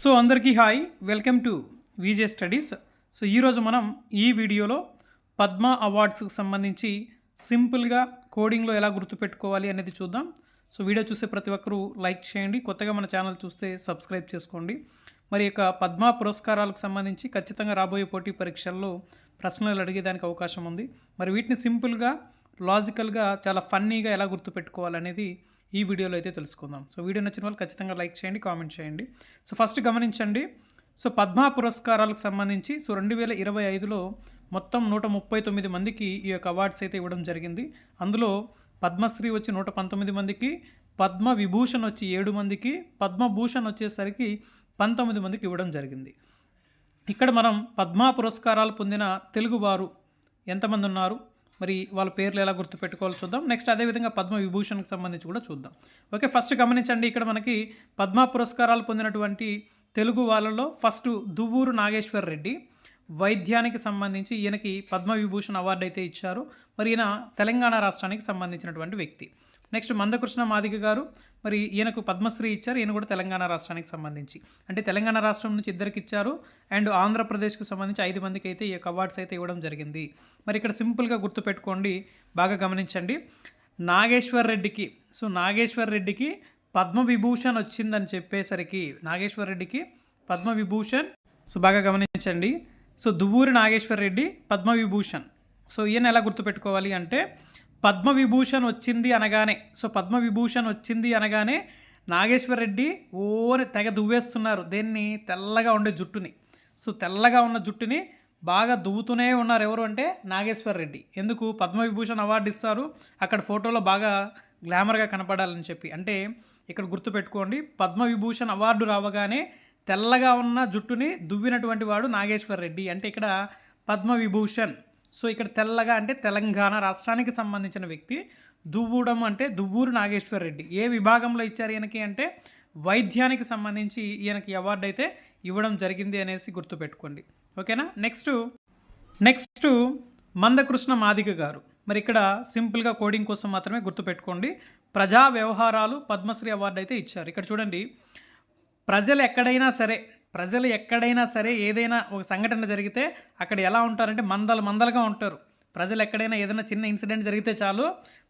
So అందరికీ hi welcome to VJ studies. So ఈరోజు మనం ఈ వీడియోలో పద్మ అవార్డ్స్కి సంబంధించి సింపుల్గా కోడింగ్లో ఎలా గుర్తుపెట్టుకోవాలి అనేది చూద్దాం. సో వీడియో చూసే ప్రతి ఒక్కరూ లైక్ చేయండి కొత్తగా మన ఛానల్ చూస్తే సబ్స్క్రైబ్ చేసుకోండి. మరి యొక్క పద్మ పురస్కారాలకు సంబంధించి ఖచ్చితంగా రాబోయే పోటీ పరీక్షల్లో ప్రశ్నలు అడిగేదానికి అవకాశం ఉంది. మరి వీటిని సింపుల్గా లాజికల్గా చాలా ఫన్నీగా ఎలా గుర్తుపెట్టుకోవాలనేది ఈ వీడియోలో అయితే తెలుసుకుందాం. సో వీడియో నచ్చిన వాళ్ళు ఖచ్చితంగా లైక్ చేయండి కామెంట్ చేయండి. సో ఫస్ట్ గమనించండి. సో పద్మ పురస్కారాలకు సంబంధించి సో రెండు వేల ఇరవై ఐదులో మొత్తం నూట ముప్పై తొమ్మిది మందికి ఈ యొక్క అవార్డ్స్ అయితే ఇవ్వడం జరిగింది. అందులో పద్మశ్రీ వచ్చి నూట పంతొమ్మిది మందికి పద్మ విభూషణ్ వచ్చి ఏడు మందికి పద్మభూషణ్ వచ్చేసరికి పంతొమ్మిది మందికి ఇవ్వడం జరిగింది. ఇక్కడ మనం పద్మ పురస్కారాలు పొందిన తెలుగువారు ఎంతమంది ఉన్నారు? మరి వాళ్ళ పేర్లు ఎలా గుర్తుపెట్టుకోవాలో చూద్దాం. నెక్స్ట్ అదేవిధంగా పద్మ విభూషణ్కి సంబంధించి కూడా చూద్దాం. ఓకే ఫస్ట్ గమనించండి ఇక్కడ మనకి పద్మ పురస్కారాలు పొందినటువంటి తెలుగు వాళ్ళలో ఫస్ట్ దువ్వూరు నాగేశ్వర్ రెడ్డి వైద్యానికి సంబంధించి ఈయనకి పద్మ విభూషణ్ అవార్డు అయితే ఇచ్చారు. మరి ఈయన తెలంగాణ రాష్ట్రానికి సంబంధించినటువంటి వ్యక్తి. నెక్స్ట్ మందకృష్ణ మాదిగ గారు మరి ఈయనకు పద్మశ్రీ ఇచ్చారు ఈయన కూడా తెలంగాణ రాష్ట్రానికి సంబంధించి. అంటే తెలంగాణ రాష్ట్రం నుంచి ఇద్దరికి ఇచ్చారు అండ్ ఆంధ్రప్రదేశ్కు సంబంధించి ఐదు మందికి అయితే ఈ యొక్క అవార్డ్స్ అయితే ఇవ్వడం జరిగింది. మరి ఇక్కడ సింపుల్గా గుర్తుపెట్టుకోండి బాగా గమనించండి. నాగేశ్వర్ రెడ్డికి సో నాగేశ్వర్ రెడ్డికి పద్మ విభూషణ్ వచ్చిందని చెప్పేసరికి నాగేశ్వర్ రెడ్డికి పద్మ విభూషణ్ సో బాగా గమనించండి. సో దువ్వూరి నాగేశ్వర్ రెడ్డి పద్మ విభూషణ్ సో ఈయన ఎలా గుర్తుపెట్టుకోవాలి అంటే పద్మ విభూషణ్ వచ్చింది అనగానే సో పద్మ విభూషణ్ వచ్చింది అనగానే నాగేశ్వర్ రెడ్డి ఓని తెగ దువ్వేస్తున్నారు. దేన్ని? తెల్లగా ఉండే జుట్టుని. సో తెల్లగా ఉన్న జుట్టుని బాగా దువ్వుతూనే ఉన్నారు ఎవరు అంటే నాగేశ్వర్ రెడ్డి. ఎందుకు? పద్మ విభూషణ్ అవార్డు ఇస్తారు. అక్కడ ఫోటోలో బాగా గ్లామర్గా కనపడాలని చెప్పి. అంటే ఇక్కడ గుర్తుపెట్టుకోండి పద్మ విభూషణ్ అవార్డు రావగానే తెల్లగా ఉన్న జుట్టుని దువ్వినటువంటి వాడు నాగేశ్వర్ రెడ్డి. అంటే ఇక్కడ పద్మ విభూషణ్ సో ఇక్కడ తెల్లగా అంటే తెలంగాణ రాష్ట్రానికి సంబంధించిన వ్యక్తి దువ్వూడం అంటే దువ్వూరు నాగేశ్వర్ రెడ్డి. ఏ విభాగంలో ఇచ్చారు ఈయనకి అంటే వైద్యానికి సంబంధించి ఈయనకి అవార్డు అయితే ఇవ్వడం జరిగింది అనేసి గుర్తుపెట్టుకోండి. ఓకేనా? నెక్స్ట్ నెక్స్ట్ మందకృష్ణ మాదిక గారు. మరి ఇక్కడ సింపుల్గా కోడింగ్ కోసం మాత్రమే గుర్తుపెట్టుకోండి. ప్రజా వ్యవహారాలు పద్మశ్రీ అవార్డు అయితే ఇచ్చారు. ఇక్కడ చూడండి. ప్రజలు ఎక్కడైనా సరే ప్రజలు ఎక్కడైనా సరే ఏదైనా ఒక సంఘటన జరిగితే అక్కడ ఎలా ఉంటారంటే మందలు మందలుగా ఉంటారు. ప్రజలు ఎక్కడైనా ఏదైనా చిన్న ఇన్సిడెంట్ జరిగితే చాలు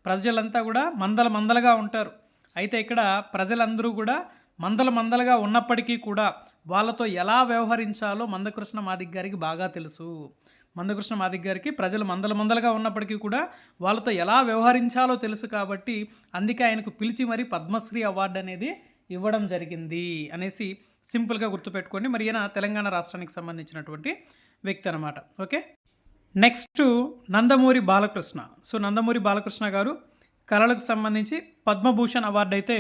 ప్రజలంతా కూడా మందల మందలుగా ఉంటారు. అయితే ఇక్కడ ప్రజలందరూ కూడా మందల మందలుగా ఉన్నప్పటికీ కూడా వాళ్ళతో ఎలా వ్యవహరించాలో మందకృష్ణ మాదిక్ గారికి బాగా తెలుసు. మందకృష్ణ మాదిక్ గారికి ప్రజలు మందల మందలుగా ఉన్నప్పటికీ కూడా వాళ్ళతో ఎలా వ్యవహరించాలో తెలుసు కాబట్టి అందుకే ఆయనకు పిలిచి మరి పద్మశ్రీ అవార్డు అనేది ఇవ్వడం జరిగింది అనేసి సింపుల్గా గుర్తుపెట్టుకోండి. మరి ఈయన తెలంగాణ రాష్ట్రానికి సంబంధించినటువంటి వ్యక్తి అనమాట okay? Next Nandamuri Balakrishna. So Nandamuri Balakrishna గారు కళలకు సంబంధించి పద్మభూషణ్ అవార్డు అయితే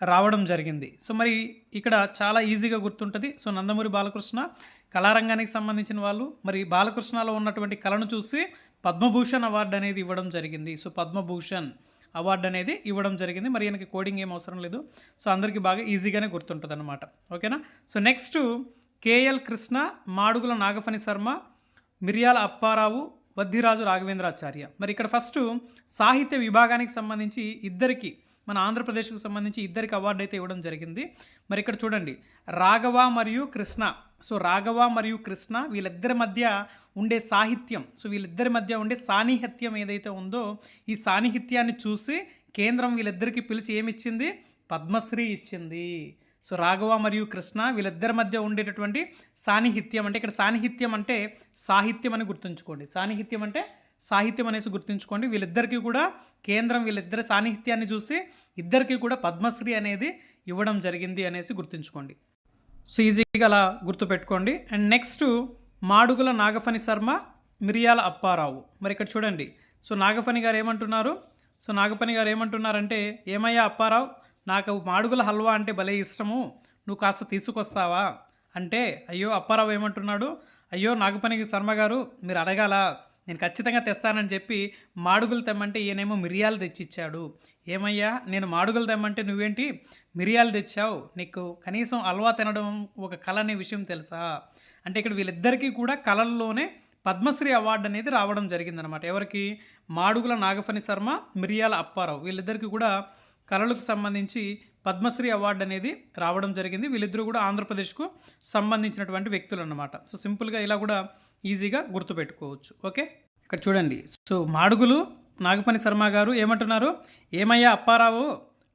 రావడం జరిగింది. సో మరి ఇక్కడ చాలా ఈజీగా గుర్తుంటుంది. సో నందమూరి బాలకృష్ణ కళారంగానికి సంబంధించిన వాళ్ళు మరి బాలకృష్ణలో ఉన్నటువంటి కళను చూసి పద్మభూషణ్ అవార్డు అనేది ఇవ్వడం జరిగింది. సో పద్మభూషణ్ అవార్డు అనేది ఇవ్వడం జరిగింది. మరి ఈయనకి కోడింగ్ ఏం అవసరం లేదు. సో అందరికీ బాగా ఈజీగానే గుర్తుంటుంది అనమాట ఓకేనా? So next KL Krishna Madugula Nagaphani Sharma Miriyala Apparao Vaddiraju Raghavendracharya. మరి ఇక్కడ ఫస్ట్ సాహిత్య విభాగానికి సంబంధించి ఇద్దరికి మన ఆంధ్రప్రదేశ్కు సంబంధించి ఇద్దరికి అవార్డు అయితే ఇవ్వడం జరిగింది. మరి ఇక్కడ చూడండి. రాఘవ మరియు కృష్ణ. సో రాఘవ మరియు కృష్ణ వీళ్ళిద్దరి మధ్య ఉండే సాహిత్యం సో వీళ్ళిద్దరి మధ్య ఉండే సాన్నిహిత్యం ఏదైతే ఉందో ఈ సాన్నిహిత్యాన్ని చూసి కేంద్రం వీళ్ళిద్దరికి పిలిచి ఏమిచ్చింది? పద్మశ్రీ ఇచ్చింది. సో రాఘవ మరియు కృష్ణ వీళ్ళిద్దరి మధ్య ఉండేటటువంటి సాన్నిహిత్యం అంటే ఇక్కడ సాన్నిహిత్యం అంటే సాహిత్యం అని గుర్తుంచుకోండి. సాన్నిహిత్యం అంటే సాహిత్యం అనేసి గుర్తుంచుకోండి. వీళ్ళిద్దరికీ కూడా కేంద్రం వీళ్ళిద్దరి సాన్నిహిత్యాన్ని చూసి ఇద్దరికీ కూడా పద్మశ్రీ అనేది ఇవ్వడం జరిగింది అనేసి గుర్తుంచుకోండి. సో ఈజీగా అలా గుర్తుపెట్టుకోండి. And next Madugula Nagaphani Sharma Miriyala Apparao. మరి ఇక్కడ చూడండి. సో నాగఫణి గారు ఏమంటున్నారు? సో నాగఫణి గారు ఏమంటున్నారంటే ఏమయ్యా అప్పారావు నాకు మాడుగుల హల్వా అంటే భలే ఇష్టము. నువ్వు కాస్త తీసుకొస్తావా? అంటే అయ్యో అప్పారావు ఏమంటున్నాడు? అయ్యో నాగపని శర్మ గారు మీరు అడగాల? నేను ఖచ్చితంగా తెస్తానని చెప్పి మాడుగులు తెమ్మంటే ఈయనేమో మిరియాలు తెచ్చిచ్చాడు. ఏమయ్యా నేను మాడుగులు తెమ్మంటే నువ్వేంటి? మిరియాలు తెచ్చావు. నీకు కనీసం అల్వా తినడం ఒక కళ అనే విషయం తెలుసా? అంటే ఇక్కడ వీళ్ళిద్దరికీ కూడా కళల్లోనే పద్మశ్రీ అవార్డు అనేది రావడం జరిగిందనమాట ఎవరికి? మాడుగుల నాగఫణి శర్మ మిరియాల అప్పారావు. వీళ్ళిద్దరికీ కూడా కళలకు సంబంధించి పద్మశ్రీ అవార్డు అనేది రావడం జరిగింది. వీళ్ళిద్దరూ కూడా ఆంధ్రప్రదేశ్కు సంబంధించినటువంటి వ్యక్తులు అన్నమాట సో సింపుల్గా ఇలా కూడా ఈజీగా గుర్తుపెట్టుకోవచ్చు. ఓకే? ఇక్కడ చూడండి. సో మాడుగులు నాగపని శర్మ గారు ఏమంటున్నారు? ఏమయ్యా అప్పారావు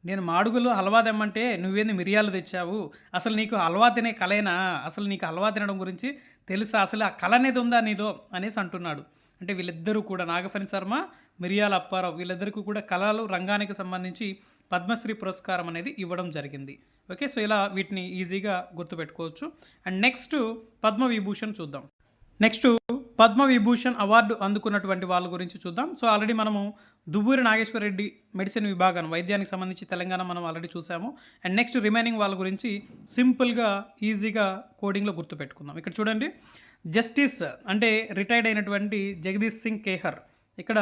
నేను మాడుగులు హల్వా తెమ్మంటే నువ్వేంది మిరియాలు తెచ్చావు? అసలు నీకు హల్వా తినే కలేనా? అసలు నీకు హల్వా తినడం గురించి తెలుసా? అసలు ఆ కళ అనేది ఉందా నీలో అనేసి అంటున్నాడు. అంటే వీళ్ళిద్దరూ కూడా నాగఫణి శర్మ మిరియాల అప్పారావు వీళ్ళిద్దరికీ కూడా కళలు రంగానికి సంబంధించి పద్మశ్రీ పురస్కారం అనేది ఇవ్వడం జరిగింది. ఓకే సో ఇలా వీటిని ఈజీగా గుర్తుపెట్టుకోవచ్చు. అండ్ నెక్స్ట్ పద్మవిభూషణ్ చూద్దాం. నెక్స్ట్ పద్మవిభూషణ్ అవార్డు అందుకున్నటువంటి వాళ్ళ గురించి చూద్దాం. సో ఆల్రెడీ మనము దువ్వూరి నాగేశ్వర రెడ్డి మెడిసిన్ విభాగం వైద్యానికి సంబంధించి తెలంగాణ మనం ఆల్రెడీ చూసాము. అండ్ నెక్స్ట్ రిమైనింగ్ వాళ్ళ గురించి సింపుల్గా ఈజీగా కోడింగ్లో గుర్తుపెట్టుకుందాం. ఇక్కడ చూడండి. జస్టిస్ అంటే రిటైర్డ్ అయినటువంటి జగదీష్ సింగ్ కేహర్. ఇక్కడ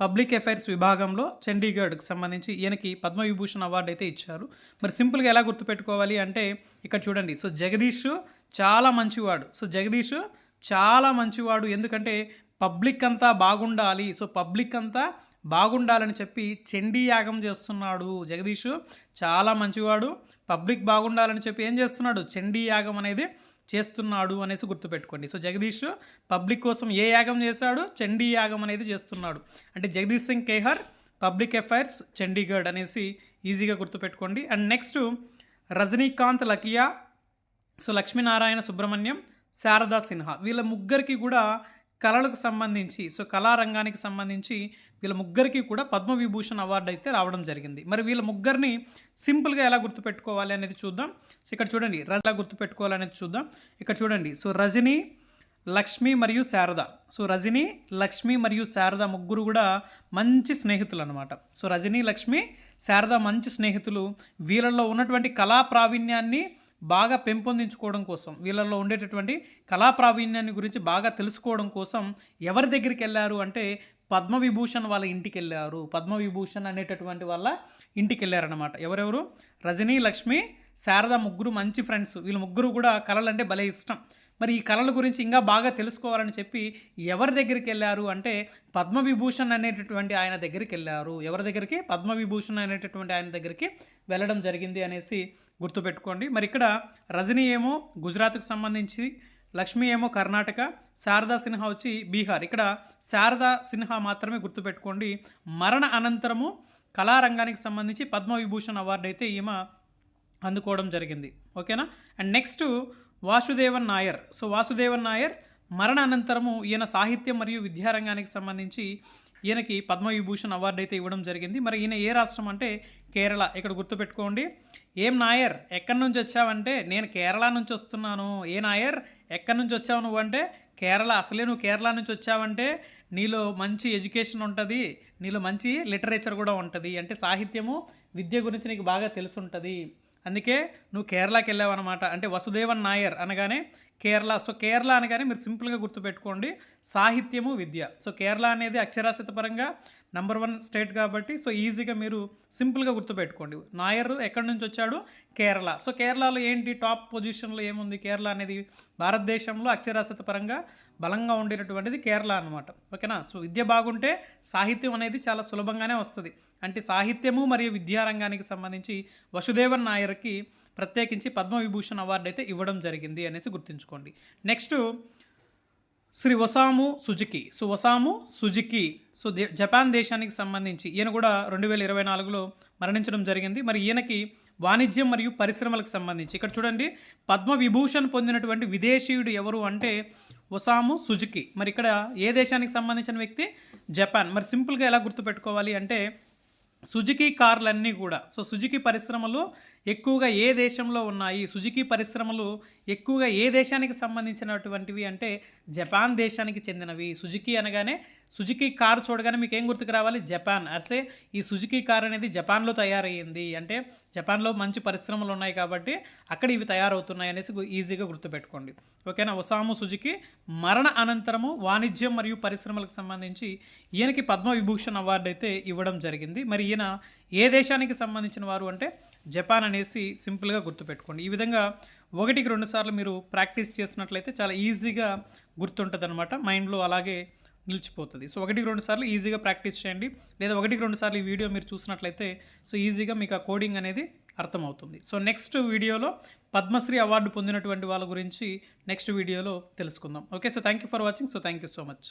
పబ్లిక్ అఫైర్స్ విభాగంలో చండీగఢ్కి సంబంధించి ఈయనకి పద్మవిభూషణ్ అవార్డు అయితే ఇచ్చారు. మరి సింపుల్గా ఎలా గుర్తుపెట్టుకోవాలి అంటే ఇక్కడ చూడండి. సో జగదీష్ చాలా మంచివాడు. సో జగదీష్ చాలా మంచివాడు. ఎందుకంటే పబ్లిక్ అంతా బాగుండాలి. సో పబ్లిక్ అంతా బాగుండాలని చెప్పి చండీ యాగం చేస్తున్నాడు జగదీష్. చాలా మంచివాడు. పబ్లిక్ బాగుండాలని చెప్పి ఏం చేస్తున్నాడు? చండీ యాగం అనేది చేస్తున్నాడు అనేసి గుర్తుపెట్టుకోండి. సో జగదీష్ పబ్లిక్ కోసం ఏ యాగం చేశాడు? చండీ యాగం అనేది చేస్తున్నాడు. అంటే జగదీష్ సింగ్ కేహర్ పబ్లిక్ అఫైర్స్ చండీగఢ్ అనేసి ఈజీగా గుర్తుపెట్టుకోండి. And next Rajnikant Lakhia so Lakshminarayana Subramaniam Sharda Sinha వీళ్ళ ముగ్గురికి కూడా కళలకు సంబంధించి సో కళారంగానికి సంబంధించి వీళ్ళ ముగ్గురికి కూడా పద్మవిభూషణ్ అవార్డు అయితే రావడం జరిగింది. మరి వీళ్ళ ముగ్గురిని సింపుల్గా ఎలా గుర్తుపెట్టుకోవాలి అనేది చూద్దాం. సో ఇక్కడ చూడండి రజ ఎలా గుర్తుపెట్టుకోవాలి అనేది చూద్దాం. ఇక్కడ చూడండి సో రజని లక్ష్మి మరియు శారద. సో రజని లక్ష్మి మరియు శారద ముగ్గురు కూడా మంచి స్నేహితులు అనమాట సో రజని లక్ష్మి శారద మంచి స్నేహితులు. వీళ్ళల్లో ఉన్నటువంటి కళా ప్రావీణ్యాన్ని బాగా పెంపొందించుకోవడం కోసం వీళ్ళల్లో ఉండేటటువంటి కళా ప్రావీణ్యాన్ని గురించి బాగా తెలుసుకోవడం కోసం ఎవరి దగ్గరికి వెళ్ళారు అంటే పద్మవిభూషణ్ వాళ్ళ ఇంటికి వెళ్ళారు పద్మవిభూషణ్ అనేటటువంటి వాళ్ళ ఇంటికి వెళ్ళారనమాట ఎవరెవరు? రజనీ లక్ష్మి శారద ముగ్గురు మంచి ఫ్రెండ్స్ వీళ్ళు ముగ్గురు కూడా కళలు అంటే భలే ఇష్టం. మరి ఈ కళల గురించి ఇంకా బాగా తెలుసుకోవాలని చెప్పి ఎవరి దగ్గరికి వెళ్ళారు అంటే పద్మవిభూషణ్ అనేటటువంటి ఆయన దగ్గరికి వెళ్ళారు. ఎవరి దగ్గరికి? పద్మవిభూషణ్ అనేటటువంటి ఆయన దగ్గరికి వెళ్ళడం జరిగింది అనేసి గుర్తుపెట్టుకోండి. మరి ఇక్కడ రజనీ ఏమో గుజరాత్కు సంబంధించి లక్ష్మి ఏమో కర్ణాటక శారదా సిన్హా వచ్చి బీహార్. ఇక్కడ శారదా సిన్హా మాత్రమే గుర్తుపెట్టుకోండి. మరణ అనంతరము కళారంగానికి సంబంధించి పద్మవిభూషణ్ అవార్డు అయితే ఈమె అందుకోవడం జరిగింది. ఓకేనా? And next Vasudevan Nair. So Vasudevan Nair మరణ అనంతరము ఈయన సాహిత్యం మరియు విద్యారంగానికి సంబంధించి ఈయనకి పద్మవిభూషణ్ అవార్డు అయితే ఇవ్వడం జరిగింది. మరి ఈయన ఏ రాష్ట్రం అంటే కేరళ. ఇక్కడ గుర్తుపెట్టుకోండి. ఏం నాయర్? ఎక్కడి నుంచి వచ్చావంటే నేను కేరళ నుంచి వస్తున్నాను. ఏ నాయర్? ఎక్కడి నుంచి వచ్చావు నువ్వు అంటే కేరళ. అసలే నువ్వు కేరళ నుంచి వచ్చావంటే నీలో మంచి ఎడ్యుకేషన్ ఉంటుంది. నీలో మంచి లిటరేచర్ కూడా ఉంటుంది. అంటే సాహిత్యము విద్య గురించి నీకు బాగా తెలుసుంటుంది. అందుకే నువ్వు కేరళకి వెళ్ళావన్నమాట అంటే వసుదేవన్ నాయర్ అనగానే కేరళ. సో కేరళ అనగానే మీరు సింపుల్గా గుర్తుపెట్టుకోండి. సాహిత్యము విద్య. సో కేరళ అనేది అక్షరాస్యత పరంగా నంబర్ వన్ స్టేట్ కాబట్టి సో ఈజీగా మీరు సింపుల్గా గుర్తుపెట్టుకోండి. నాయర్ ఎక్కడి నుంచి వచ్చాడు? కేరళ. సో కేరళలో ఏంటి? టాప్ పొజిషన్లో ఏముంది? కేరళ అనేది భారతదేశంలో అక్షరాస్యత పరంగా బలంగా ఉండేటటువంటిది కేరళ అనమాట ఓకేనా? సో విద్య బాగుంటే సాహిత్యం అనేది చాలా సులభంగానే వస్తుంది. అంటే సాహిత్యము మరియు విద్యారంగానికి సంబంధించి వసుదేవన్ నాయర్కి ప్రత్యేకించి పద్మవిభూషణ్ అవార్డు అయితే ఇవ్వడం జరిగింది అనేసి గుర్తుంచుకోండి. Next Shri Osamu Suzuki. So Osamu Suzuki. So they- Japan దేశానికి సంబంధించి ఈయన కూడా రెండు వేల ఇరవై నాలుగులో మరణించడం జరిగింది. మరి ఈయనకి వాణిజ్యం మరియు పరిశ్రమలకు సంబంధించి ఇక్కడ చూడండి పద్మ విభూషణ్ పొందినటువంటి విదేశీయుడు ఎవరు అంటే ఒసాము సుజుకి. మరి ఇక్కడ ఏ దేశానికి సంబంధించిన వ్యక్తి? జపాన్. మరి సింపుల్గా ఎలా గుర్తుపెట్టుకోవాలి అంటే సుజుకి కార్లన్నీ కూడా. సో సుజుకి పరిశ్రమలు ఎక్కువగా ఏ దేశంలో ఉన్నాయి సుజుకి పరిశ్రమలు ఎక్కువగా ఏ దేశానికి సంబంధించినటువంటివి అంటే జపాన్ దేశానికి చెందినవి. సుజుకి అనగానే సుజుకి కార్ చూడగానే మీకు ఏం గుర్తుకు రావాలి? జపాన్. అసే ఈ సుజుకి కార్ అనేది జపాన్లో తయారయ్యింది అంటే జపాన్లో మంచి పరిశ్రమలు ఉన్నాయి కాబట్టి అక్కడ ఇవి తయారవుతున్నాయి అనేసి ఈజీగా గుర్తుపెట్టుకోండి. ఓకేనా? ఒసాము సుజుకి మరణ అనంతరము వాణిజ్యం మరియు పరిశ్రమలకు సంబంధించి ఈయనకి పద్మవిభూషణ్ అవార్డు అయితే ఇవ్వడం జరిగింది. మరి ఈయన ఏ దేశానికి సంబంధించిన వారు అంటే జపాన్ అనేసి సింపుల్గా గుర్తుపెట్టుకోండి. ఈ విధంగా ఒకటికి రెండు సార్లు మీరు ప్రాక్టీస్ చేసినట్లయితే చాలా ఈజీగా గుర్తుంటుంది అనమాట మైండ్లో అలాగే నిలిచిపోతుంది. సో ఒకటికి రెండు సార్లు ఈజీగా ప్రాక్టీస్ చేయండి. లేదా ఒకటికి రెండు సార్లు ఈ వీడియో మీరు చూసినట్లయితే సో ఈజీగా మీకు ఆ కోడింగ్ అనేది అర్థమవుతుంది. సో నెక్స్ట్ వీడియోలో పద్మశ్రీ అవార్డు పొందినటువంటి వాళ్ళ గురించి నెక్స్ట్ వీడియోలో తెలుసుకుందాం. Okay so thank you for watching so thank you so much